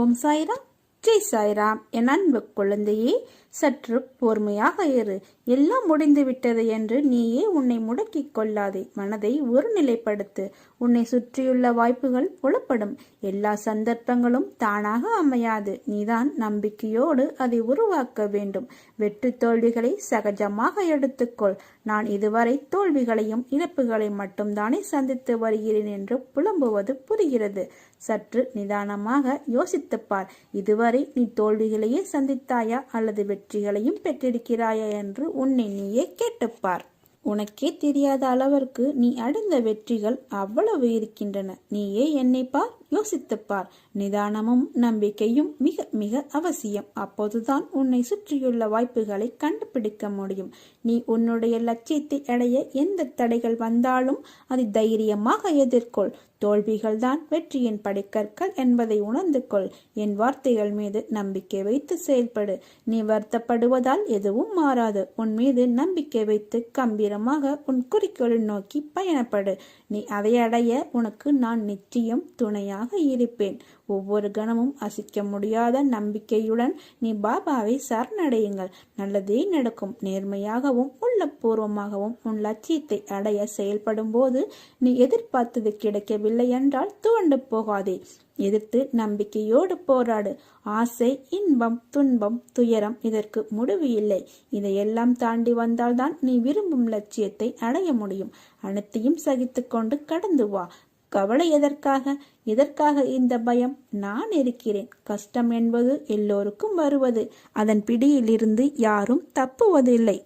ஓம் சாய்ராம். ஜெய் சாய்ராம். என் அன்பு குழந்தையே சற்று பொறுமையாக இரு. எல்லாம் முடிந்து விட்டது என்று நீயே உன்னை முடக்கிக் கொள்ளாதே. மனதை ஒருநிலைப்படுத்து உன்னை சுற்றியுள்ள வாய்ப்புகள் புலப்படும். எல்லா சந்தர்ப்பங்களும் தானாக அமையாது. நீதான் நம்பிக்கையோடு அதை உருவாக்க வேண்டும். வெற்றி தோல்விகளை சகஜமாக எடுத்துக்கொள். நான் இதுவரை தோல்விகளையும் இழப்புகளை மட்டும்தானே சந்தித்து வருகிறேன் என்று புலம்புவது புரிகிறது. சற்று நிதானமாக யோசித்துப்பார். இதுவரை நீ தோல்விகளையே சந்தித்தாயா அல்லது வெற்றிகளையும் பெற்றிருக்கிறாயா என்று உன்னை நீயே கேட்டுப்பார். உனக்கே தெரியாத அளவிற்கு நீ அடைந்த வெற்றிகள் அவ்வளவு இருக்கின்றன. நீயே என்னை பார். யோசித்துப்பார். நிதானமும் நம்பிக்கையும் மிக மிக அவசியம். அப்போதுதான் உன்னை சுற்றியுள்ள வாய்ப்புகளை கண்டுபிடிக்க முடியும். நீ உன்னுடைய லட்சியத்தை அடைய எந்த தடைகள் வந்தாலும் அதை தைரியமாக எதிர்கொள். தோல்விகள்தான் வெற்றியின் படிக்கற்கள் என்பதை உணர்ந்து கொள். என் வார்த்தைகள் மீது நம்பிக்கை வைத்து செயல்படு. நீ வருத்தப்படுவதால் எதுவும் மாறாது. உன் மீது நம்பிக்கை வைத்து கம்பீரமாக உன் குறிக்கோளை நோக்கி பயணப்படு. நீ அதை அடைய உனக்கு நான் நிச்சயம் துணையாக இருப்பேன். ஒவ்வொரு கணமும் அசிக்க முடியாத நம்பிக்கையுடன் நீ பாபாவை சரணடையுங்கள். நல்லதே நடக்கும். நேர்மையாகவும் உள்ளபூர்வமாகவும் உன் லட்சியத்தை அடைய செயல்படும் போது நீ எதிர்பார்த்தது கிடைக்கவில்லை என்றால் துவண்டு போகாதே. எதிர்த்து நம்பிக்கையோடு போராடு. ஆசை இன்பம் துன்பம் துயரம் இதற்கு முடிவு இல்லை. இதையெல்லாம் தாண்டி வந்தால்தான் நீ விரும்பும் லட்சியத்தை அடைய முடியும். அனைத்தையும் சகித்துக்கொண்டு கடந்து வா. கவலை எதற்காக? எதற்காக இந்த பயம்? நான் இருக்கிறேன். கஷ்டம் என்பது எல்லோருக்கும் வருவது. அதன் பிடியிலிருந்து யாரும் தப்புவதில்லை.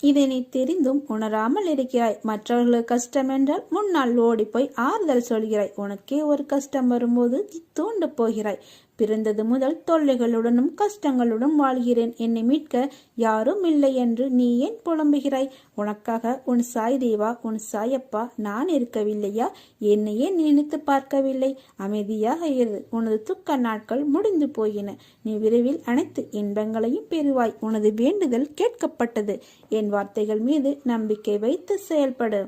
இதை நீ தெரிந்தும் உணராமல் இருக்கிறாய். மற்றவர்களுக்கு கஷ்டம் என்றால் முன்னால் ஓடி போய் ஆறுதல் சொல்கிறாய். உனக்கே ஒரு கஷ்டம் வரும்போது தூண்டு போகிறாய். பிறந்தது முதல் தொல்லைகளுடனும் கஷ்டங்களுடன் வாழ்கிறேன். என்னை மீட்க யாரும் இல்லை என்று நீ ஏன் புலம்புகிறாய்? உனக்காக உன் சாய் தேவா உன் சாயப்பா நான் இருக்கவில்லையா? என்னையே நினைத்து பார்க்கவில்லை? அமைதியாக இரு. உனது துக்க நாட்கள் முடிந்து போயின. நீ விரைவில் அனைத்து இன்பங்களையும் பெறுவாய். உனது வேண்டுதல் கேட்கப்பட்டது. என் வார்த்தைகள் மீது நம்பிக்கை வைத்து செயல்படு.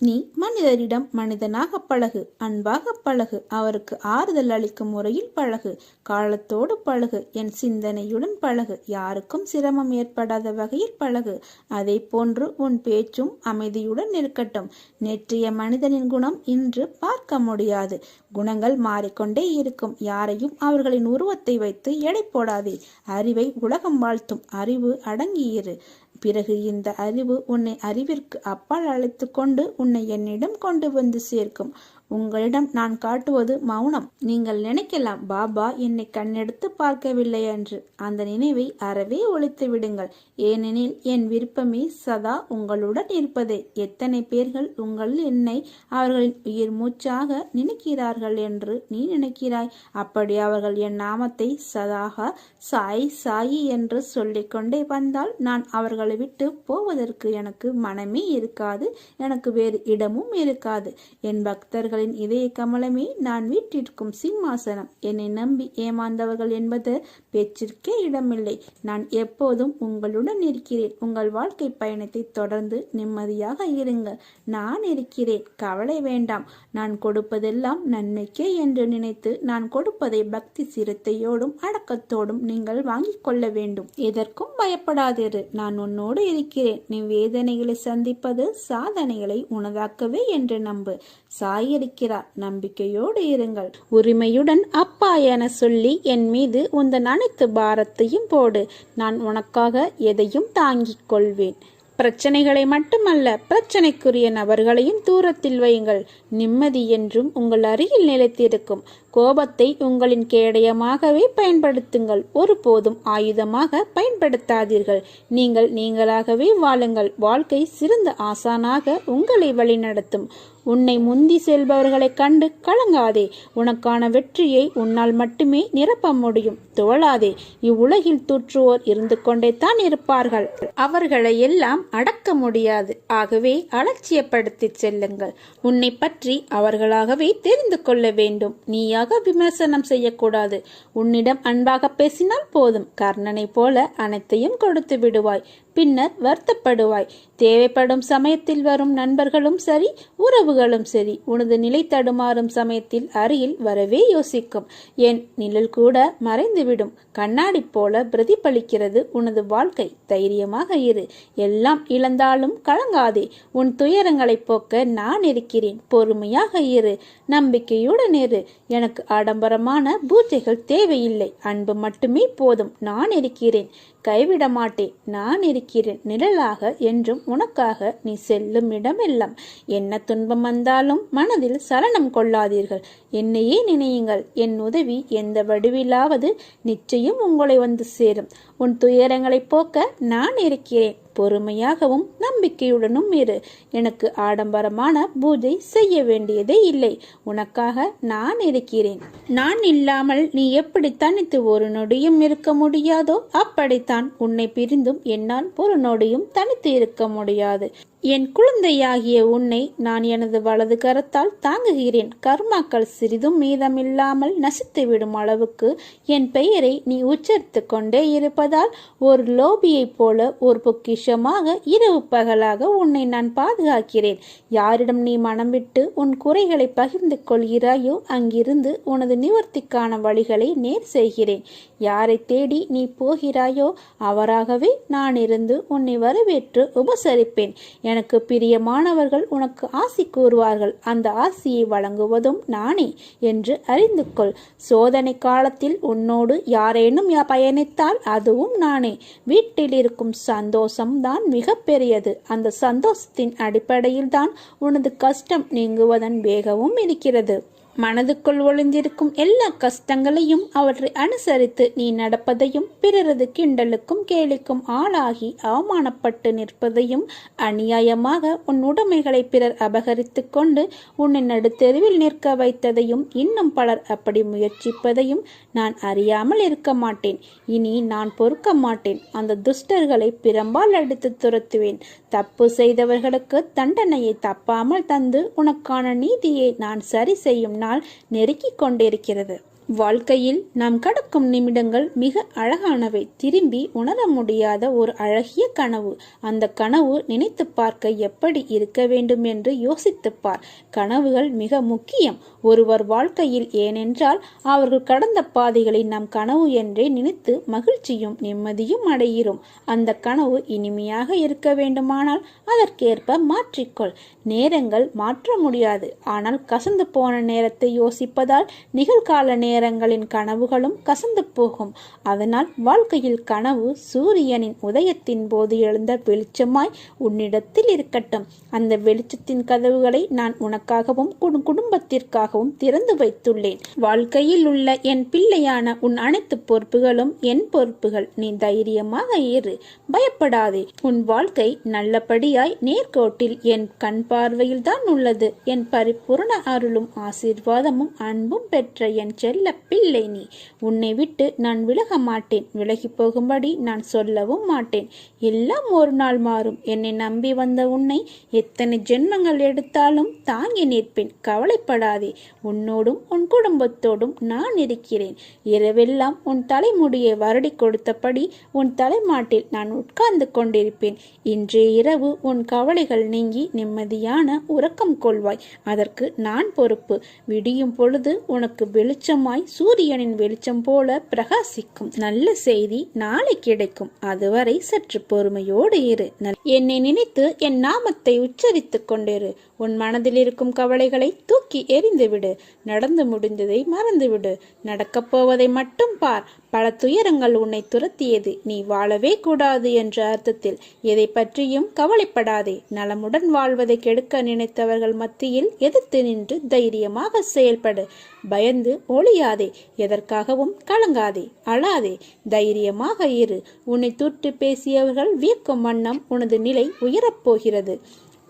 நீ மனிதரிடம் மனிதனாக பழகு அன்பாக பழகு அவருக்கு ஆறுதல் அளிக்கும் முறையில் பழகு காலத்தோடு பழகு என் சிந்தனையுடன் பழகு யாருக்கும் சிரமம் ஏற்படாத வகையில் பழகு. அதே போன்று உன் பேச்சும் அமைதியுடன் இருக்கட்டும். நேற்றைய மனிதனின் குணம் இன்று பார்க்க முடியாது. குணங்கள் மாறிக்கொண்டே இருக்கும். யாரையும் அவர்களின் உருவத்தை வைத்து எடை போடாதே. அறிவை உலகம் வாழ்த்தும். அறிவு அடங்கியிரு. பிறகு இந்த அறிவு உன்னை அறிவிற்கு அப்பால் அழைத்து கொண்டு உன்னை என்னிடம் கொண்டு வந்து சேர்க்கும். உங்களிடம் நான் காட்டுவது மௌனம். நீங்கள் நினைக்கலாம் பாபா என்னை கண்ணெடுத்து பார்க்கவில்லை என்று. அந்த நினைவை அறவே ஒழித்து விடுங்கள். ஏனெனில் என் விருப்பமே சதா உங்களுடன் இருப்பதே. எத்தனை பேர்கள் உங்கள் என்னை அவர்களின் உயிர் மூச்சாக நினைக்கிறார்கள் என்று நீ நினைக்கிறாய்? அப்படி அவர்கள் என் நாமத்தை சதாக சாய் சாயி என்று சொல்லிக்கொண்டே வந்தால் நான் அவர்களை விட்டு போவதற்கு எனக்கு மனமே இருக்காது. எனக்கு வேறு இடமும் இருக்காது. என் பக்தர்கள் அவர்களின் இதய கமலமே நான் வீட்டிற்கும் சிம்மாசனம். என்னை நம்பி ஏமாந்தவர்கள் என்பது பேச்சிற்கே இடமில்லை. நான் எப்போதும் உங்களுடன் இருக்கிறேன். உங்கள் வாழ்க்கை பயணத்தை தொடர்ந்து நிம்மதியாக இருங்கள் நான் இருக்கிறேன். கவலை வேண்டாம். நான் கொடுப்பதெல்லாம் நன்மைக்கே என்று நினைத்து நான் கொடுப்பதை பக்தி சிரத்தையோடும் அடக்கத்தோடும் நீங்கள் வாங்கிக் கொள்ள வேண்டும். எதற்கும் பயப்படாதிரு. நான் உன்னோடு இருக்கிறேன். நீ வேதனைகளை சந்திப்பது சாதனைகளை உனதாக்கவே என்று நம்பு. சாயடிக்கிறார். நம்பிக்கையோடு இருங்கள். உரிமையுடன் அப்பா என சொல்லி என் மீது உந்தன் அனைத்து பாரத்தையும் போடு. நான் உனக்காக எதையும் தாங்கிக் கொள்வேன். பிரச்சனைகளை மட்டுமல்ல பிரச்சனைக்குரிய நபர்களையும் தூரத்தில் வையுங்கள். நிம்மதி என்றும் உங்கள் அருகில் நிலைத்திருக்கும். கோபத்தை உங்களின் கேடயமாகவே பயன்படுத்துங்கள். ஒருபோதும் ஆயுதமாக பயன்படுத்தாதீர்கள். நீங்கள் நீங்களாகவே வாழுங்கள். வாழ்க்கை சிறந்த ஆசானாக உங்களை வழிநடத்தும். உன்னை முந்தி செல்பவர்களைக் கண்டு கலங்காதே. உனக்கான வெற்றியை உன்னால் மட்டுமே நிரப்ப முடியும். துவளாதே. இவ்வுலகில் தூற்றுவோர் இருந்து கொண்டே தான் இருப்பார்கள். அவர்களை எல்லாம் அடக்க முடியாது. ஆகவே அலட்சியப்படுத்தி செல்லுங்கள். உன்னை பற்றி அவர்களாகவே தெரிந்து கொள்ள வேண்டும். நீயாக விமர்சனம் செய்யக்கூடாது. உன்னிடம் அன்பாக பேசினால் போதும். கர்ணனைப் போல அனைத்தையும் கொடுத்து விடுவாய். பின்னர் வருத்தப்படுவாய். தேவைப்படும் சமயத்தில் வரும் நண்பர்களும் சரி உறவுகளும் சரி உனது நிலை தடுமாறும் சமயத்தில் அருகில் வரவே யோசிக்கும். என் நிழல் கூட மறைந்துவிடும். கண்ணாடி போல பிரதிபலிக்கிறது உனது வாழ்க்கை. தைரியமாக இரு. எல்லாம் இழந்தாலும் கலங்காதே. உன் துயரங்களைப் போக்க நான் இருக்கிறேன். பொறுமையாக இரு. நம்பிக்கையுடன் இரு. எனக்கு ஆடம்பரமான பூஜைகள் தேவையில்லை. அன்பு மட்டுமே போதும். நான் இருக்கிறேன். கைவிட மாட்டேன் நான் இருக்கிறேன். நிழலாக என்றும் உனக்காக நீ செல்லும் இடமெல்லாம். என்ன துன்பம் வந்தாலும் மனதில் சலனம் கொள்ளாதீர்கள். என்னையே நினையுங்கள். என் உதவி எந்த வடிவிலாவது நிச்சயம் உங்களை வந்து சேரும். உன் துயரங்களைப் போக்க நான் இருக்கிறேன். பொறுமையாகவும் நம்பிக்கையுடனும் இரு. எனக்கு ஆடம்பரமான பூஜை செய்ய வேண்டியதே இல்லை. உனக்காக நான் இருக்கிறேன். நான் இல்லாமல் நீ எப்படி தனித்து ஒரு நொடியும் இருக்க முடியாதோ அப்படித்தான் உன்னை பிரிந்தும் என்னால் ஒரு நொடியும் தனித்து இருக்க முடியாது. என் குழந்தையாகிய உன்னை நான் எனது வலது கரத்தால் தாங்குகிறேன். கர்மாக்கள் சிறிதும் மீதமில்லாமல் நசித்துவிடும் அளவுக்கு என் பெயரை நீ உச்சரித்து கொண்டே இருப்பதால் ஒரு லோபியைப் போல ஒரு பொக்கிஷமாக இரவு பகலாக உன்னை நான் பாதுகாக்கிறேன். யாரிடம் நீ மனம் விட்டு உன் குறைகளை பகிர்ந்து கொள்கிறாயோ அங்கிருந்து உனது நிவர்த்திக்கான வழிகளை நேர் செய்கிறேன். யாரை தேடி நீ போகிறாயோ அவராகவே நான் இருந்து உன்னை வரவேற்று உபசரிப்பேன். எனக்கு பிரியமானவர்கள் உனக்கு ஆசி கூறுவார்கள். அந்த ஆசியை வழங்குவதும் நானே என்று அறிந்து கொள். சோதனை காலத்தில் உன்னோடு யாரேனும் பயணித்தால் அதுவும் நானே. வீட்டில் இருக்கும் சந்தோஷம் தான் மிக பெரியது. அந்த சந்தோஷத்தின் அடிப்படையில் தான் உனது கஷ்டம் நீங்குவதன் வேகமும் இருக்கிறது. மனதுக்குள் ஒளிந்திருக்கும் எல்லா கஷ்டங்களையும் அவற்றை அனுசரித்து நீ நடப்பதையும் பிறரது கிண்டலுக்கும் கேலிக்கும் ஆளாகி அவமானப்பட்டு நிற்பதையும் அநியாயமாக உன் உடைமைகளை பிறர் அபகரித்து கொண்டு உன்னை நடுத்தெருவில் நிற்க வைத்ததையும் இன்னும் பலர் அப்படி முயற்சிப்பதையும் நான் அறியாமல் இருக்க மாட்டேன். இனி நான் பொறுக்க மாட்டேன். அந்த துஷ்டர்களை பிரம்பால் அடித்து துரத்துவேன். தப்பு செய்தவர்களுக்கு தண்டனையை தப்பாமல் தந்து உனக்கான நீதியை நான் சரி செய்யும் நான் நாள் நெருக்கிக் கொண்டிருக்கிறது. வாழ்க்கையில் நாம் கடக்கும் நிமிடங்கள் மிக அழகானவை. திரும்பி உணர முடியாத ஒரு அழகிய கனவு. அந்த கனவு நினைத்து பார்க்க எப்படி இருக்க வேண்டும் என்று யோசித்துப்பார் கனவுகள் மிக முக்கியம். ஒருவர் வாழ்க்கையில் ஏனென்றால் அவர்கள் கடந்த பாதைகளை நாம் கனவு என்றே நினைத்து மகிழ்ச்சியும் நிம்மதியும் அடைகிறோம் அந்த கனவு இனிமையாக இருக்க வேண்டுமானால் அதற்கேற்ப மாற்றிக்கொள். நேரங்கள் மாற்ற முடியாது. ஆனால் கசந்து போன நேரத்தை யோசிப்பதால் நிகழ்கால நேரங்களின் கனவுகளும் கசந்து போகும். அதனால் வாழ்க்கையில் கனவு சூரியனின் உதயத்தின் போது எழுந்த வெளிச்சமாய் உன்னிடத்தில் இருக்கட்டும். அந்த வெளிச்சத்தின் கதவுகளை நான் உனக்காகவும் உன் குடும்பத்திற்காகவும் திறந்து வைத்துள்ளேன். வாழ்க்கையில் உள்ள என் பிள்ளையான உன் அனைத்து பொறுப்புகளும் என் பொறுப்புகள். நீ தைரியமாக ஏறு பயப்படாதே. உன் வாழ்க்கை நல்லபடியாய் நேர்கோட்டில் என் கண் பார்வையில் தான் உள்ளது. என் பரிபூரண அருளும் ஆசீர்வாதமும் அன்பும் பெற்ற என் செல்ல பிள்ளை நீ உன்னை விட்டு நான் விலக மாட்டேன். விலகி போகும்படி நான் சொல்லவும் மாட்டேன். எல்லாம் ஒரு நாள் மாறும். என்னை நம்பி வந்த உன்னை எத்தனை ஜென்மங்கள் எடுத்தாலும் தாங்கி நிற்பேன். கவலைப்படாதே. உன்னோடும் உன் குடும்பத்தோடும் நான் இருக்கிறேன். இரவெல்லாம் உன் தலைமுடியை வருடி கொடுத்தபடி உன் தலைமாட்டில் நான் உட்கார்ந்து கொண்டிருப்பேன். இன்றைய இரவு உன் கவலைகள் நீங்கி நிம்மதியான உறக்கம் கொள்வாய். அதற்கு நான் பொறுப்பு. விடியும் பொழுது உனக்கு வெளிச்சமாய் சூரியனின் வெளிச்சம் போல பிரகாசிக்கும். நல்ல செய்தி நாளை கிடைக்கும். அதுவரை சற்று பொறுமையோடு இரு. நல்- என்னை நினைத்து என் நாமத்தை உச்சரித்துக் கொண்டிரு. உன் மனதில் இருக்கும் கவலைகளை தூக்கி எறிந்துவிடு நடந்து முடிந்ததை மறந்துவிடு. நடக்கப் போவதை மட்டும் பார். பல துயரங்கள் உன்னை துரத்தியது. நீ வாழவே கூடாது என்ற அர்த்தத்தில். எதை பற்றியும் கவலைப்படாதே. நலமுடன் வாழ்வதை கெடுக்க நினைத்தவர்கள் மத்தியில் எதிர்த்து நின்று தைரியமாக செயல்படு. பயந்து ஒளியாதே எதற்காகவும் கலங்காதே அழாதே தைரியமாக இரு. உன்னை தொட்டு பேசியவர்கள் வியக்கும் வண்ணம் உனது நிலை உயரப்போகிறது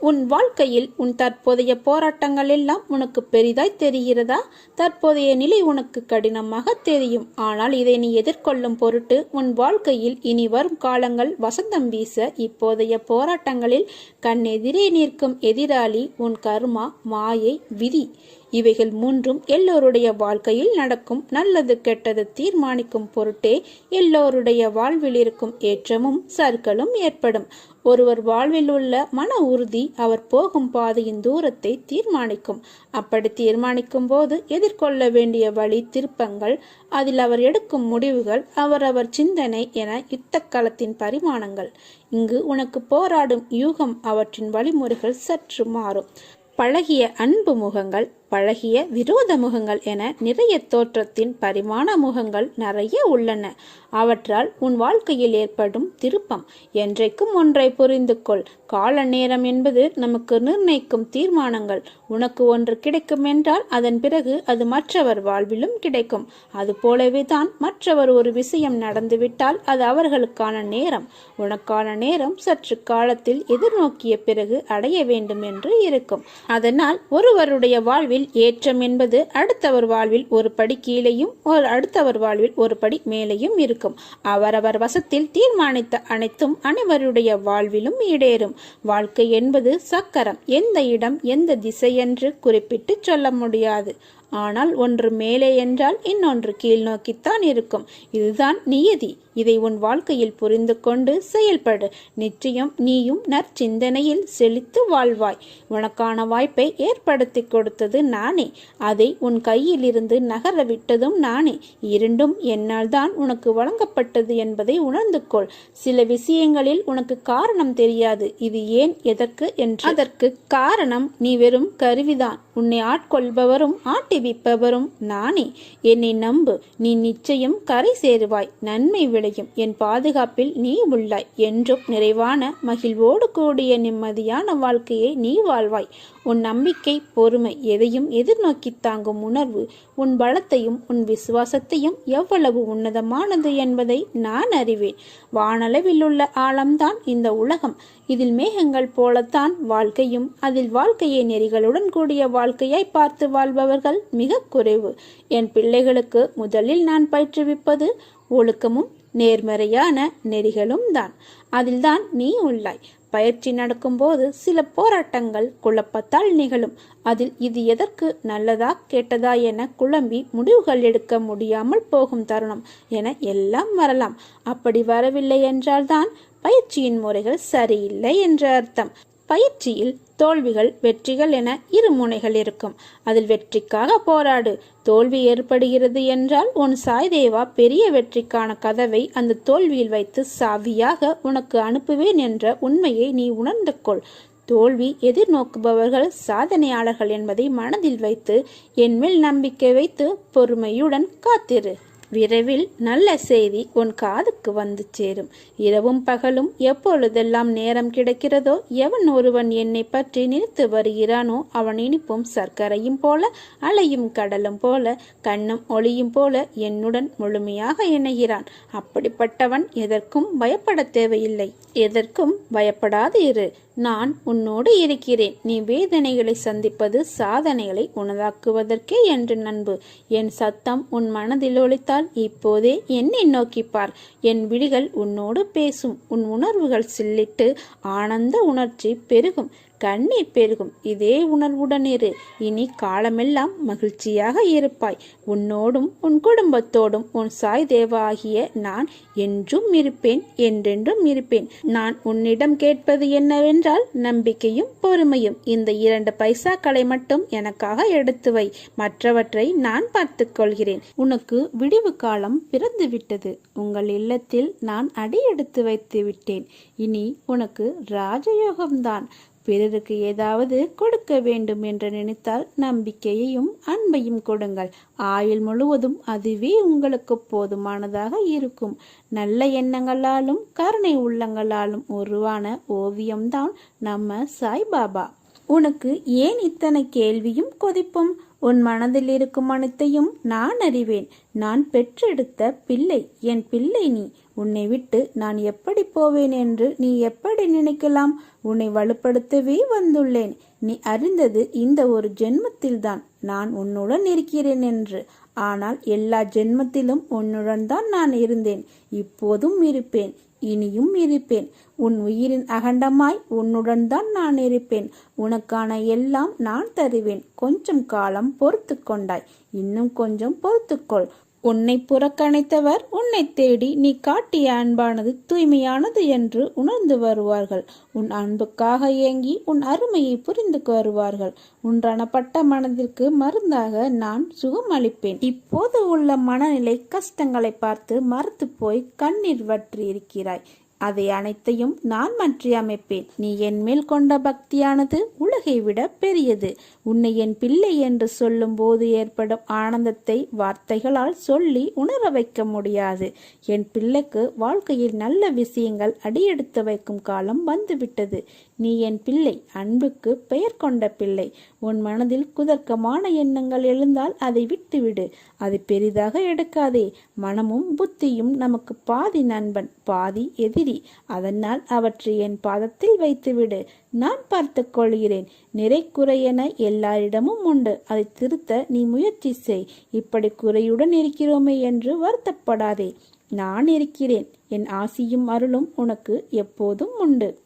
உன் வாழ்க்கையில் உன் தற்போதைய போராட்டங்கள் எல்லாம் உனக்கு பெரிதாய் தெரிகிறதா? தற்போதைய நிலை உனக்கு கடினமாக தெரியும். ஆனால் இதை நீ எதிர்கொள்ளும் பொருட்டு உன் வாழ்க்கையில் இனி வரும் காலங்கள் வசந்தம் வீச இப்போதைய போராட்டங்களில் கண்ணெதிரே நிற்கும் எதிராளி உன் கர்மா மாயை விதி. இவைகள் மூன்றும் எல்லோருடைய வாழ்க்கையில் நடக்கும் நல்லது கெட்டது தீர்மானிக்கும் பொருட்டே எல்லோருடைய வாழ்வில் இருக்கும் ஏற்றமும் சறுக்கலும் ஏற்படும். ஒருவர் வாழ்வில் உள்ள மன உறுதி அவர் போகும் பாதையின் தூரத்தை தீர்மானிக்கும். அப்படி தீர்மானிக்கும் போது எதிர்கொள்ள வேண்டிய வழி திருப்பங்கள் அதில் அவர் எடுக்கும் முடிவுகள் அவரவர் சிந்தனை என யுத்த களத்தின் பரிமாணங்கள். இங்கு உனக்கு போராடும் யூகம் அவற்றின் வழிமுறைகள் சற்று மாறும். பழகிய அன்பு முகங்கள் பழகிய விரோத முகங்கள் என நிறைய தோற்றத்தின் பரிமாண முகங்கள் நிறைய உள்ளன. அவற்றால் உன் வாழ்க்கையில் ஏற்படும் திருப்பம் என்றைக்கும் ஒன்றை புரிந்து கொள். கால நேரம் என்பது நமக்கு நிர்ணயிக்கும் தீர்மானங்கள். உனக்கு ஒன்று கிடைக்கும் என்றால் அதன் பிறகு அது மற்றவர் வாழ்விலும் கிடைக்கும். அது போலவே தான் மற்றவர் ஒரு விஷயம் நடந்துவிட்டால் அது அவர்களுக்கான நேரம். உனக்கான நேரம் சற்று காலத்தில் எதிர்நோக்கிய பிறகு அடைய வேண்டும் என்று இருக்கும். அதனால் ஒருவருடைய வாழ்வில் ஏற்றம் என்பது அடுத்தவர் வாழ்வில் ஒரு படி கீழேயும் ஒரு அடுத்தவர் வாழ்வில் ஒரு படி மேலேயும் இருக்கும். அவரவர் வசத்தில் தீர்மானித்த அனைத்தும் அனைவருடைய வாழ்விலும் ஈடேறும். வாழ்க்கை என்பது சக்கரம். எந்த இடம் எந்த திசை என்று குறிப்பிட்டு சொல்ல முடியாது. ஆனால் ஒன்று மேலே என்றால் இன்னொன்று கீழ் நோக்கித்தான் இருக்கும். இதுதான் நியதி. இதை உன் வாழ்க்கையில் புரிந்து கொண்டு செயல்படு. நிச்சயம் நீயும் நற்சிந்தனையில் செழித்து வாழ்வாய். உனக்கான வாய்ப்பை ஏற்படுத்தி கொடுத்தது நானே. அதை உன் கையிலிருந்து நகர விட்டதும் நானே. இரண்டும் என்னால் தான் உனக்கு வழங்கப்பட்டது என்பதை உணர்ந்து கொள். சில விஷயங்களில் உனக்கு காரணம் தெரியாது. இது ஏன் எதற்கு என்று. அதற்கு காரணம் நீ வெறும் கருவிதான். உன்னை ஆட்கொள்பவரும் ஆட்டி விப்பவரும் நானே. என்னை நம்பு நீ நிச்சயம் கரை சேருவாய். நன்மை விளையும். என் பாதுகாப்பில் நீ உள்ளாய். என்றும் நிறைவான மகிழ்வோடு கூடிய நிம்மதியான வாழ்க்கையை நீ வாழ்வாய். உன் நம்பிக்கை பொறுமை எதையும் எதிர்நோக்கி தாங்கும் உணர்வு உன் பலத்தையும் உன் விசுவாசத்தையும் எவ்வளவு உன்னதமானது என்பதை நான் அறிவேன். வானளவில் உள்ள ஆழம்தான் இந்த உலகம். இதில் மேகங்கள் போலத்தான் வாழ்க்கையும் அதில் வாழ்க்கையை நெறிகளுடன் கூடிய வாழ்க்கையாய் பார்த்து வாழ்பவர்கள் மிக குறைவு. என் பிள்ளைகளுக்கு முதலில் நான் பயிற்றுவிப்பது ஒழுக்கமும் நேர்மறையான நெறிகளும் தான் அதில்தான் நீ உள்ளாய். பயிற்சி நடக்கும்போது சில போராட்டங்கள் குழப்பத்தால் நிகழும். அதில் இது எதற்கு நல்லதா கெட்டதா என குழம்பி முடிவுகள் எடுக்க முடியாமல் போகும் தருணம் என எல்லாம் வரலாம். அப்படி வரவில்லை என்றால்தான் பயிற்சியின் முறைகள் சரியில்லை என்ற அர்த்தம். பயிற்சியில் தோல்விகள் வெற்றிகள் என இரு முனைகள் இருக்கும். அதில் வெற்றிக்காக போராடு. தோல்வி ஏற்படுகிறது என்றால் உன் சாய்தேவா பெரிய வெற்றிக்கான கதவை அந்த தோல்வியில் வைத்து சாவியாக உனக்கு அனுப்புவேன் என்ற உண்மையை நீ உணர்ந்து கொள். தோல்வி எதிர்நோக்குபவர்கள் சாதனையாளர்கள் என்பதை மனதில் வைத்து என்மேல் நம்பிக்கை வைத்து பொறுமையுடன் காத்திரு. விரைவில் நல்ல செய்தி உன் காதுக்கு வந்து சேரும். இரவும் பகலும் எப்பொழுதெல்லாம் நேரம் கிடைக்கிறதோ எவன் ஒருவன் என்னை பற்றி நினைத்து வருகிறானோ அவன் இனிப்பும் சர்க்கரையும் போல அலையும் கடலும் போல கண்ணும் ஒளியும் போல என்னுடன் முழுமையாக இணைகிறான். அப்படிப்பட்டவன் எதற்கும் பயப்பட தேவையில்லை. எதற்கும் பயப்படாது இரு. நான் உன்னோடு இருக்கிறேன். நீ வேதனைகளை சந்திப்பது சாதனைகளை உனதாக்குவதற்கே என்று நண்பு. என் சத்தம் உன் மனதில் ஒழித்தால் இப்போதே என்னை நோக்கிப்பார் என் விழிகள் உன்னோடு பேசும். உன் உணர்வுகள் சில்லிட்டு ஆனந்த உணர்ச்சி பெருகும். கண்ணீர் பெருகும். இதே உணர்வுடன் இரு. இனி காலமெல்லாம் மகிழ்ச்சியாக இருப்பாய். உன்னோடும் உன் குடும்பத்தோடும் உன் சாய் தேவா ஆகிய நான் என்றும் இருப்பேன் என்றென்றும் இருப்பேன். நான் உன்னிடம் கேட்பது என்னவென்றால் நம்பிக்கையும் பொறுமையும். இந்த இரண்டு பைசாக்களை மட்டும் எனக்காக எடுத்து வை. மற்றவற்றை நான் பார்த்துக் கொள்கிறேன். உனக்கு விடிவு காலம் பிறந்து விட்டது. உங்கள் இல்லத்தில் நான் அடியெடுத்து வைத்து விட்டேன். இனி உனக்கு ராஜயோகம்தான். பிறருக்கு ஏதாவது கொடுக்க வேண்டும் என்று நினைத்தால் நம்பிக்கையையும் அன்பையும் கொடுங்கள். ஆயுள் முழுவதும் அதுவே உங்களுக்கு போதுமானதாக இருக்கும். நல்ல எண்ணங்களாலும் கருணை உள்ளங்களாலும் உருவான ஓவியம்தான் நம்ம சாய்பாபா. உனக்கு ஏன் இத்தனை கேள்வியும் கொதிப்பும்? உன் மனதில் இருக்கும் அனைத்தையும் நான் அறிவேன். நான் பெற்றெடுத்த பிள்ளை என் பிள்ளை நீ. உன்னை விட்டு நான் எப்படி போவேன் என்று நீ எப்படி நினைக்கலாம்? உன்னை வலுப்படுத்தவே வந்துள்ளேன். நீ அறிந்தது இந்த ஒரு ஜென்மத்தில்தான். நான் உன்னுடன் இருக்கிறேன் என்று. ஆனால் எல்லா ஜென்மத்திலும் உன்னுடன் தான் நான் இருந்தேன். இப்போதும் இருப்பேன். இனியும் இருப்பேன். உன் உயிரின் அகண்டமாய் உன்னுடன் தான் நான் இருப்பேன். உனக்கான எல்லாம் நான் தருவேன். கொஞ்சம் காலம் பொறுத்து கொண்டாய். இன்னும் கொஞ்சம் பொறுத்துக்கொள் உன்னை புறக்கணித்தவர் உன்னை தேடி நீ காட்டிய அன்பானது தூய்மையானது என்று உணர்ந்து வருவார்கள். உன் அன்புக்காக ஏங்கி உன் அருமையை புரிந்து வருவார்கள். உன் ரணப்பட்ட மனதிற்கு மருந்தாக நான் சுகம் அளிப்பேன். இப்போது உள்ள மனநிலை கஷ்டங்களை பார்த்து மறுத்து போய் கண்ணீர் வற்றி இருக்கிறாய் அதை அனைத்தையும் நான் மாற்றி அமைப்பேன். நீ என் மேல் கொண்ட பக்தியானது உலகை விட பெரியது. உன்னை என் பிள்ளை என்று சொல்லும் போது ஏற்படும் ஆனந்தத்தை வார்த்தைகளால் சொல்லி உணர வைக்க முடியாது. என் பிள்ளைக்கு வாழ்க்கையில் நல்ல விஷயங்கள் அடியெடுத்து வைக்கும் காலம் வந்துவிட்டது. நீ என் பிள்ளை அன்புக்கு பெயர் கொண்ட பிள்ளை. உன் மனதில் குதர்க்கமான எண்ணங்கள் எழுந்தால் அதை விட்டுவிடு. அது பெரிதாக எடுக்காதே. மனமும் புத்தியும் நமக்கு பாதி நண்பன் பாதி எதிரி. அதனால் அவற்றை என் பாதத்தில் வைத்துவிடு. நான் பார்த்துக் கொள்கிறேன். நிறை குறையென எல்லாரிடமும் உண்டு. அதை திருத்த நீ முயற்சி செய். இப்படி குறையுடன் இருக்கிறோமே என்று வருத்தப்படாதே. நான் இருக்கிறேன். என் ஆசியும் அருளும் உனக்கு எப்போதும் உண்டு.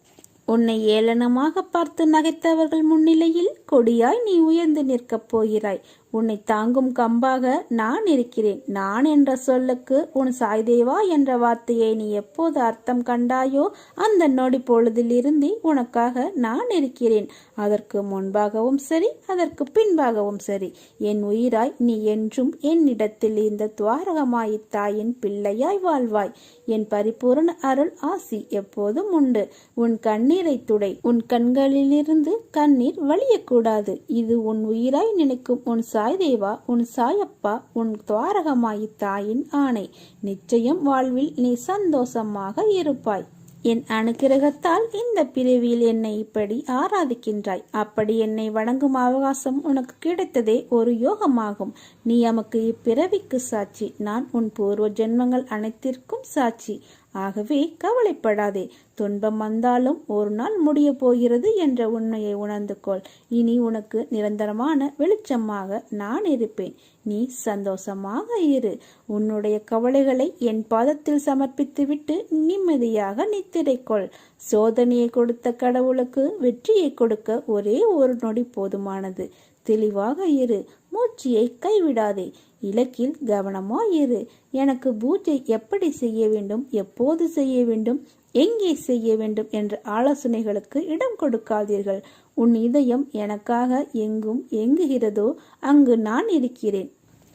உன்னை ஏளனமாக பார்த்து நகைத்தவர்கள் முன்னிலையில் கொடியாய் நீ உயர்ந்து நிற்கப் போகிறாய். உன்னை தாங்கும் கம்பாக நான் இருக்கிறேன். நான் என்ற சொல்லுக்கு உன் சாய்தேவா என்ற வார்த்தையை நீ எப்போது அர்த்தம் கண்டாயோ அந்த நொடி பொழுதிலிருந்து உனக்காக நான் இருக்கிறேன். அதற்கு முன்பாகவும் சரி அதற்கு பின்பாகவும் சரி. என் உயிராய் நீ என்றும் என்னிடத்தில் இந்த துவாரகமாய் தாயின் பிள்ளையாய் வாழ்வாய். என் பரிபூரண அருள் ஆசி எப்போதும் உண்டு. உன் கண்ணீரை துடை உன் கண்களிலிருந்து கண்ணீர் வழியக்கூடாது. இது உன் உயிராய் நினைக்கும் உன் சாய்தேவா உன் சாயப்பா உன் துவாரகமாயி தாயின் ஆணை. நிச்சயம் வாழ்வில் நீ சந்தோஷமாக இருப்பாய். என் அனுக்கிரகத்தால் இந்த பிறவியில் என்னை இப்படி ஆராதிக்கின்றாய். அப்படி என்னை வணங்கும் அவகாசம் உனக்கு கிடைத்ததே ஒரு யோகமாகும். நீ எமக்கு இப்பிறவிக்கு சாட்சி. நான் உன் பூர்வ ஜென்மங்கள் அனைத்திற்கும் சாட்சி. ஆகவே கவலைப்படாதே. துன்பம் வந்தாலும் ஒரு நாள் முடிய போகிறது என்ற உண்மையை உணர்ந்து கொள் இனி உனக்கு நிரந்தரமான வெளிச்சமாக நான் இருப்பேன். நீ சந்தோஷமாக இரு. உன்னுடைய கவலைகளை என் பாதத்தில் சமர்ப்பித்துவிட்டு நிம்மதியாக நித்திரைக்கொள் சோதனையை கொடுத்த கடவுளுக்கு வெற்றியை கொடுக்க ஒரே ஒரு நொடி போதுமானது. தெளிவாக இரு. மூச்சியை கைவிடாதே. இலக்கில் இரு. எனக்கு பூஜை எப்படி செய்ய வேண்டும்? எப்போது செய்ய வேண்டும்? எங்கே செய்ய வேண்டும்? என்ற ஆலோசனைகளுக்கு இடம் கொடுக்காதீர்கள். உன் இதயம் எனக்காக எங்கும் எங்குகிறதோ அங்கு நான் இருக்கிறேன்.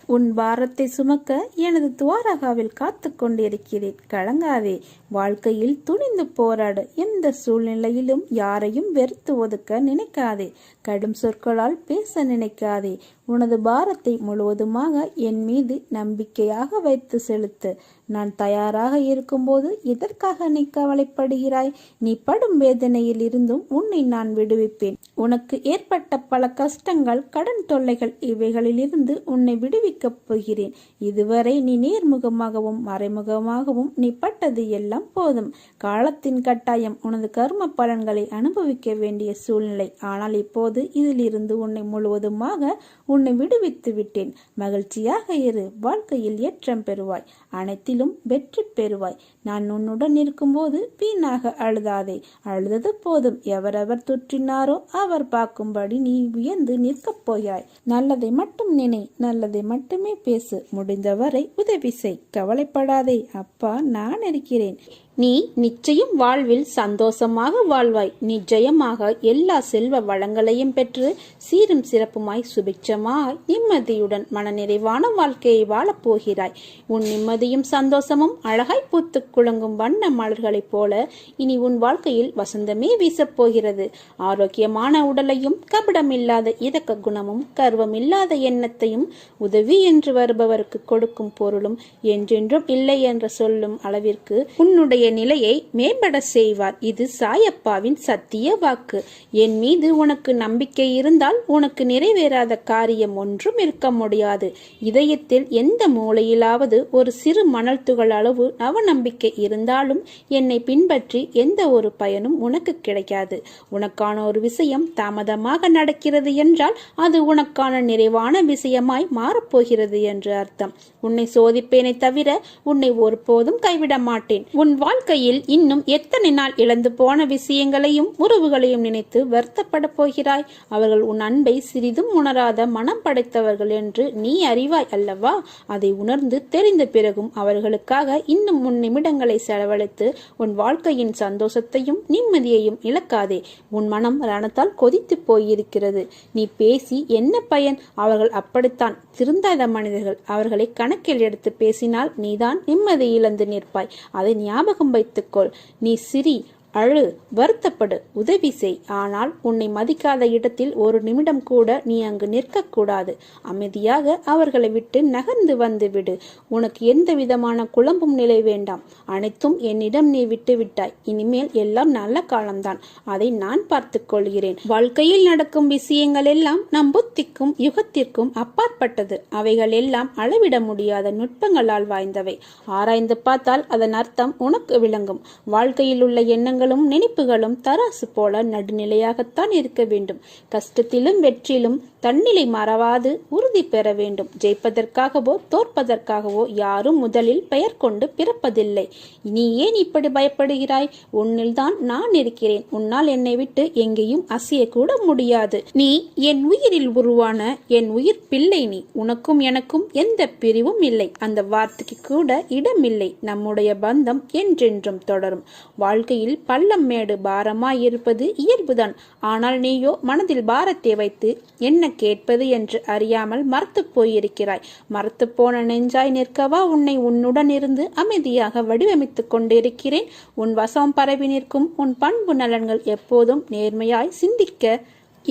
உன் பாரத்தை சுமக்க எனது துவாரகாவில் காத்து கொண்டிருக்கிறேன். கலங்காதே வாழ்க்கையில் துணிந்து போராடு. எந்த சூழ்நிலையிலும் யாரையும் வெறுத்து ஒதுக்க நினைக்காதே. கடும் சொற்களால் பேச நினைக்காதே. உனது பாரத்தை முழுவதுமாக என் மீது நம்பிக்கையாக வைத்து செலுத்து. நான் தயாராக இருக்கும்போது எதற்காக நீ கவலைப்படுகிறாய்? நீ படும் வேதனையில் இருந்தும் உன்னை நான் விடுவிப்பேன். உனக்கு ஏற்பட்ட பல கஷ்டங்கள் கடன் தொல்லைகள் இவைகளிலிருந்து உன்னை விடுவிக்கப் போகிறேன். இதுவரை நீ நேர்முகமாகவும் மறைமுகமாகவும் நீ பட்டது எல்லாம் போதும். காலத்தின் கட்டாயம் உனது கர்ம பலன்களை அனுபவிக்க வேண்டிய சூழ்நிலை. ஆனால் இப்போது இதிலிருந்து உன்னை முழுவதுமாக உன்னை விடுவித்து விட்டேன் மகிழ்ச்சியாக இரு. வாழ்க்கையில் ஏற்றம் பெறுவாய். அனைத்திலும் வெற்றி பெறுவாய். நான் உன்னுடன் இருக்கும்போது வீணாக அழுதாதே. அழுதது போதும். எவரவர் துற்றினாரோ அவர் பார்க்கும்படி நீ வியந்து நிற்கப் போகிறாய். நல்லதை மட்டும் நினை நல்லதை மட்டுமே பேசு. முடிந்தவரை உதவி செய். கவலைப்படாதே. அப்பா நான் இருக்கிறேன். நீ நிச்சயம் வாழ்வில் சந்தோஷமாக வாழ்வாய். நிச்சயமாக எல்லா செல்வ வளங்களையும் பெற்று சீரும் சிறப்புமாய் சுபிட்சமாய் நிம்மதியுடன் மனநிறைவான வாழ்க்கையை வாழப் போகிறாய். உன் நிம்மதி நிம்மதியும் சந்தோஷமும் அழகாய் பூத்து குலுங்கும் வண்ண மலர்களைப் போல இனி உன் வாழ்க்கையில் வசந்தமே வீசப் போகிறது. ஆரோக்கியமான உடலையும் கபடமில்லாத இதக்க குணமும் கர்வமில்லாத எண்ணத்தையும் உதவி என்று வருபவருக்கு கொடுக்கும் பொருளும் என்றென்றும் இல்லை என்று சொல்லும் அளவிற்கு உன்னுடைய நிலையை மேம்பட செய்வார். இது சாயப்பாவின் சத்திய வாக்கு. என் மீது உனக்கு நம்பிக்கை இருந்தால் உனக்கு நிறைவேறாத காரியம் ஒன்றும் இருக்க முடியாது. இதயத்தில் எந்த மூலையிலாவது ஒரு சிறு மணல் துகள் அளவு அவநம்பிக்கை இருந்தாலும் என்னை பின்பற்றி எந்த ஒரு பயனும் உனக்கு கிடைக்காது. உனக்கான ஒரு விஷயம் தாமதமாக நடக்கிறது என்றால் அது உனக்கான நிறைவான விஷயமாய் மாறப்போகிறது என்று அர்த்தம். உன்னை சோதிப்பேனே தவிர உன்னை ஒருபோதும் கைவிட மாட்டேன். உன் வாழ்க்கையில் இன்னும் எத்தனை நாள் இழந்து போன விஷயங்களையும் உறவுகளையும் நினைத்து வருத்தப்பட போகிறாய்? அவர்கள் உன் அன்பை சிறிதும் உணராத மனம் படைத்தவர்கள் என்று நீ அறிவாய் அல்லவா? அதை உணர்ந்து தெரிந்த பிறகும் அவர்களுக்காக இன்னும் உன் நிமிடங்களை செலவழித்து உன் வாழ்க்கையின் சந்தோஷத்தையும் நிம்மதியையும் இழக்காதே. உன் மனம் ரணத்தால் கொதித்து போயிருக்கிறது. நீ பேசி என்ன பயன்? அவர்கள் அப்படித்தான். திருந்தாத மனிதர்கள் அவர்களை கணக்கு கணக்கில் எடுத்து பேசினால் நீதான் நிம்மதி இழந்து நிற்பாய். அதை ஞாபகம் வைத்துக்கொள். நீ சிரி அழு வருத்தப்படு உதவி செய். ஆனால் உன்னை மதிக்காத இடத்தில் ஒரு நிமிடம் கூட நீ அங்கு நிற்கக்கூடாது. அமைதியாக அவர்களை விட்டு நகர்ந்து வந்து விடு. உனக்கு எந்த விதமான குழம்பும் நிலை வேண்டாம். அனைத்தும் என்னிடம் நீ விட்டு விட்டாய். இனிமேல் எல்லாம் நல்ல காலம்தான். அதை நான் பார்த்துக் கொள்கிறேன். வாழ்க்கையில் நடக்கும் விஷயங்கள் எல்லாம் நம் புத்திக்கும் யுகத்திற்கும் அப்பாற்பட்டது. அவைகள் எல்லாம் அளவிட முடியாத நுட்பங்களால் வாய்ந்தவை. ஆராய்ந்து பார்த்தால் அதன் அர்த்தம் உனக்கு விளங்கும். வாழ்க்கையில் உள்ள எண்ணங்கள் எண்ணங்களும் நினைப்புகளும் தராசு போல நடுநிலையாகத்தான் இருக்க வேண்டும். கஷ்டத்திலும் வெற்றிலும் தன்னிலை மறவாது உறுதி பெற வேண்டும். ஜெயிப்பதற்காகவோ தோற்பதற்காகவோ யாரும் முதலில் பெயர் கொண்டு பிறப்பதில்லை. நீ ஏன் இப்படி பயப்படுகிறாய்? உன்னில்தான் நான் இருக்கிறேன். உன்னால் என்னை விட்டு எங்கேயும் அசையக்கூட முடியாது. நீ என் உயிரில் உருவான என் உயிர் பிள்ளை நீ. உனக்கும் எனக்கும் எந்த பிரிவும் இல்லை. அந்த வார்த்தைக்கு கூட இடமில்லை. நம்முடைய பந்தம் என்றென்றும் தொடரும். வாழ்க்கையில் பள்ளம் மேடு பாரமாய் இருப்பது இயல்புதான். ஆனால் நீயோ மனதில் பாரத்தை வைத்து என்ன கேட்பது என்று அறியாமல் மறத்துப் போயிருக்கிறாய். மறத்து போன நெஞ்சாய் நிற்கவா? உன்னை உன்னுடன் இருந்து அமைதியாக வடிவமைத்துக் கொண்டிருக்கிறேன். உன் வசம் பரவி நிற்கும் உன் பண்பு நலன்கள் எப்போதும் நேர்மையாய் சிந்திக்க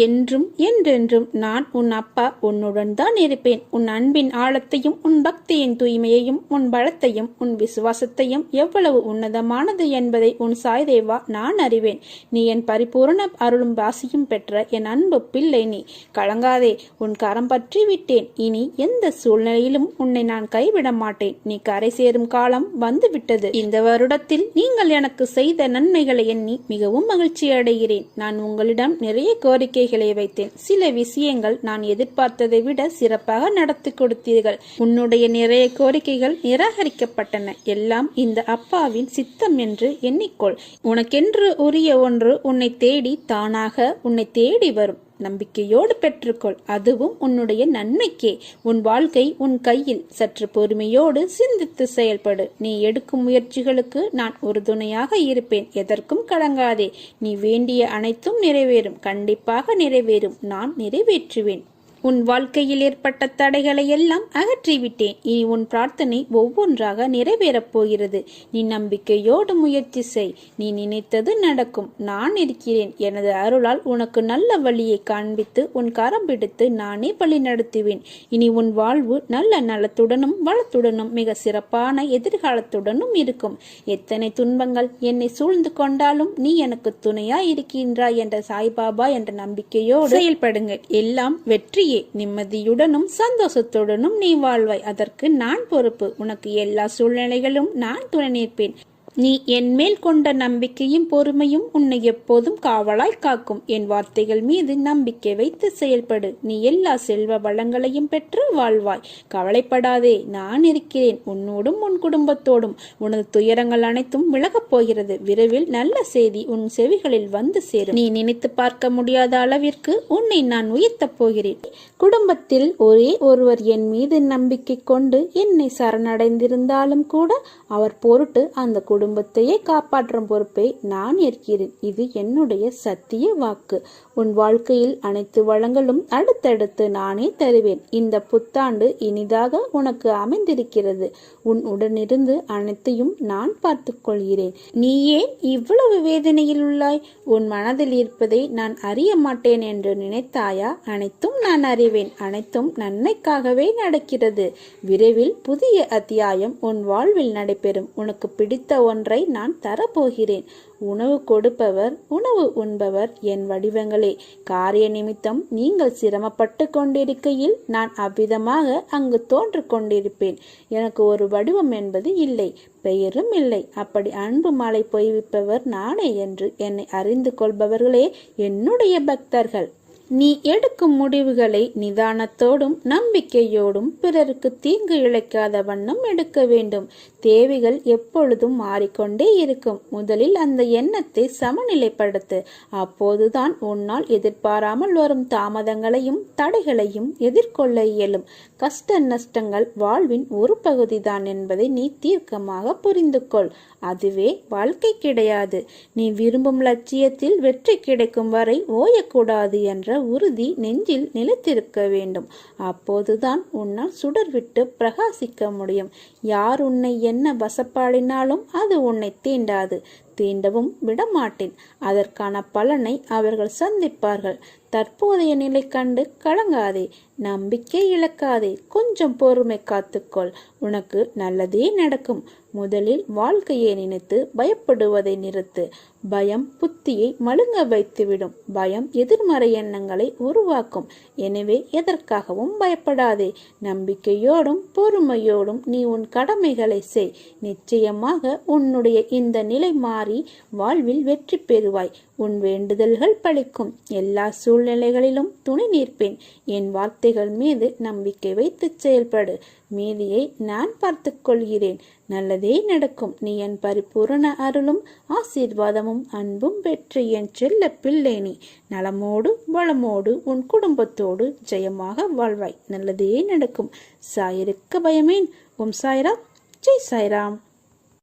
என்றும் என்றென்றும் நான் உன் அப்பா உன்னுடன் தான் இருப்பேன். உன் அன்பின் ஆழத்தையும் உன் பக்தியின் தூய்மையையும் உன் பலத்தையும் உன் விசுவாசத்தையும் எவ்வளவு உன்னதமானது என்பதை உன் சாய்தேவா நான் அறிவேன். நீ என் பரிபூரண அருளும் வாசியும் பெற்ற என் அன்பு பிள்ளை நீ. கலங்காதே உன் கரம் பற்றி விட்டேன் இனி எந்த சூழ்நிலையிலும் உன்னை நான் கைவிட மாட்டேன். நீ கரை சேரும் காலம் வந்துவிட்டது. இந்த வருடத்தில் நீங்கள் எனக்கு செய்த நன்மைகளை எண்ணி மிகவும் மகிழ்ச்சி அடைகிறேன் நான் உங்களிடம் நிறைய கோரிக்கை கோரிக்கைகளை வைத்தேன். சில விஷயங்கள் நான் எதிர்பார்த்ததை விட சிறப்பாக நடத்தி கொடுத்தீர்கள். உன்னுடைய நிறைய கோரிக்கைகள் நிராகரிக்கப்பட்டன. எல்லாம் இந்த அப்பாவின் சித்தம் என்று எண்ணிக்கொள். உனக்கென்று உரிய ஒன்று உன்னை தேடி தானாக உன்னை தேடி வரும். நம்பிக்கையோடு பெற்றுக்கொள். அதுவும் உன்னுடைய நன்மைக்கே. உன் வாழ்க்கை உன் கையில். சற்று பொறுமையோடு சிந்தித்து செயல்படு. நீ எடுக்கும் முயற்சிகளுக்கு நான் உறுதுணையாக இருப்பேன். எதற்கும் கலங்காதே. நீ வேண்டிய அனைத்தும் நிறைவேறும். கண்டிப்பாக நிறைவேறும். நான் நிறைவேற்றுவேன். உன் வாழ்க்கையில் ஏற்பட்ட தடைகளை எல்லாம் அகற்றிவிட்டேன். இனி உன் பிரார்த்தனை ஒவ்வொன்றாக நிறைவேறப் போகிறது. நீ நம்பிக்கையோடு முயற்சி செய். நீ நினைத்தது நடக்கும். நான் இருக்கிறேன். எனது அருளால் உனக்கு நல்ல வழியை காண்பித்து உன் கரம் பிடித்து நானே வழி நடத்துவேன். இனி உன் வாழ்வு நல்ல நலத்துடனும் வளத்துடனும் மிக சிறப்பான எதிர்காலத்துடனும் இருக்கும். எத்தனை துன்பங்கள் என்னை சூழ்ந்து கொண்டாலும் நீ எனக்கு துணையா இருக்கின்றாய் என்ற சாய்பாபா என்ற நம்பிக்கையோடு செயல்படுங்கள். எல்லாம் வெற்றி வெற்றியே நிம்மதியுடனும் சந்தோஷத்துடனும் நீ வாழ்வாய். அதற்கு நான் பொறுப்பு. உனக்கு எல்லா சூழ்நிலைகளும் நான் துணை நிற்பேன். நீ என் மேல் கொண்ட நம்பிக்கையும் பொறுமையும் உன்னை எப்போதும் காவலாய் காக்கும். என் வார்த்தைகள் மீது நம்பிக்கை வைத்து செயல்படு. நீ எல்லா செல்வ வளங்களையும் பெற்று வாழ்வாய். கவலைப்படாதே நான் இருக்கிறேன். உன்னோடும் உன் குடும்பத்தோடும். உனது துயரங்கள் அனைத்தும் விலகப் போகிறது. விரைவில் நல்ல செய்தி உன் செவிகளில் வந்து சேரும். நீ நினைத்து பார்க்க முடியாத அளவிற்கு உன்னை நான் உயர்த்தப் போகிறேன். குடும்பத்தில் ஒரே ஒருவர் என் மீது நம்பிக்கை கொண்டு என்னை சரணடைந்திருந்தாலும் கூட அவர் பொருட்டு அந்த குடும்பத்தையே காப்பாற்றும் பொறுப்பை நான் ஏற்கிறேன். இது என்னுடைய சத்திய வாக்கு. உன் வாழ்க்கையில் அனைத்து வளங்களும் அடுத்தடுத்து நானே தருவேன். இந்த புத்தாண்டு இனிதாக உனக்கு அமைந்திருக்கிறது. உன் உடனிருந்து அனைத்தையும் நான் பார்த்துக் கொள்கிறேன். நீ ஏன் இவ்வளவு வேதனையில் உள்ளாய். உன் மனதில் இருப்பதை நான் அறிய மாட்டேன் என்று நினைத்தாயா? அனைத்தும் நான் அறிவேன். அனைத்தும் நன்மைக்காகவே நடக்கிறது. விரைவில் புதிய அத்தியாயம் உன் வாழ்வில் நடைபெறும். உனக்கு பிடித்த ஒன்றை நான் தரப்போகிறேன். உணவு கொடுப்பவர் உணவு உண்பவர் என் வடிவங்களே. காரிய நிமித்தம் நீங்கள் சிரமப்பட்டு கொண்டிருக்கையில் நான் அவ்விதமாக அங்கு தோன்று கொண்டிருப்பேன். எனக்கு ஒரு வடிவம் என்பது இல்லை பெயரும் இல்லை. அப்படி அன்பு மாலை பொய்விப்பவர் நானே என்று என்னை அறிந்து கொள்பவர்களே என்னுடைய பக்தர்கள். நீ எடுக்கும் முடிவுகளை நிதானத்தோடும் நம்பிக்கையோடும் பிறருக்கு தீங்கு இழைக்காத வண்ணம் எடுக்க வேண்டும். தேவைகள் எப்பொழுதும் மாறிக்கொண்டே இருக்கும். முதலில் அந்த எண்ணத்தை சமநிலைப்படுத்து. அப்போதுதான் உன்னால் எதிர்பாராமல் வரும் தாமதங்களையும் தடைகளையும் எதிர்கொள்ள இயலும். கஷ்ட நஷ்டங்கள் வாழ்வின் ஒரு பகுதிதான் என்பதை நீ தீர்க்கமாக புரிந்து கொள் அதுவே வாழ்க்கை கிடையாது. நீ விரும்பும் லட்சியத்தில் வெற்றி கிடைக்கும் வரை ஓயக்கூடாது என்ற உறுதி நெஞ்சில் நிலைத்திருக்க வேண்டும். அப்போதுதான் உன்னால் சுடர் விட்டு பிரகாசிக்க முடியும். யார் உன்னை என்ன வசப்பாடினாலும் அது உன்னை தீண்டாது. தீண்டவும் விடமாட்டேன். அதற்கான பலனை அவர்கள் சந்திப்பார்கள். தற்போதைய நிலை கண்டு கலங்காதே. நம்பிக்கை இழக்காதே. கொஞ்சம் பொறுமை காத்துக்கொள். உனக்கு நல்லதே நடக்கும். முதலில் வாழ்க்கையை நினைத்து பயப்படுவதை நிறுத்து. பயம் புத்தியை மழுங்க வைத்துவிடும். பயம் எதிர்மறை எண்ணங்களை உருவாக்கும். எனவே எதற்காகவும் பயப்படாதே. நம்பிக்கையோடும் பொறுமையோடும் நீ உன் கடமைகளை செய். நிச்சயமாக உன்னுடைய இந்த நிலை மாறி வாழ்வில் வெற்றி பெறுவாய். உன் வேண்டுதல்கள் பழிக்கும். எல்லா சூழ்நிலைகளிலும் துணை நிற்பேன். என் வார்த்தைகள் மீது நம்பிக்கை வைத்து செயல்படு. மீதியை நான் பார்த்துக் கொள்கிறேன். நல்லதே நடக்கும். நீ என் பரிபூரண அருளும் ஆசீர்வாதமும் அன்பும் பெற்று என் செல்ல பிள்ளை நீ. நலமோடு வளமோடு உன் குடும்பத்தோடு ஜெயமாக வாழ்வாய். நல்லதே நடக்கும். சாயிருக்க பயமேன். உம் சாய்ராம். ஜெய் சாய்ராம்.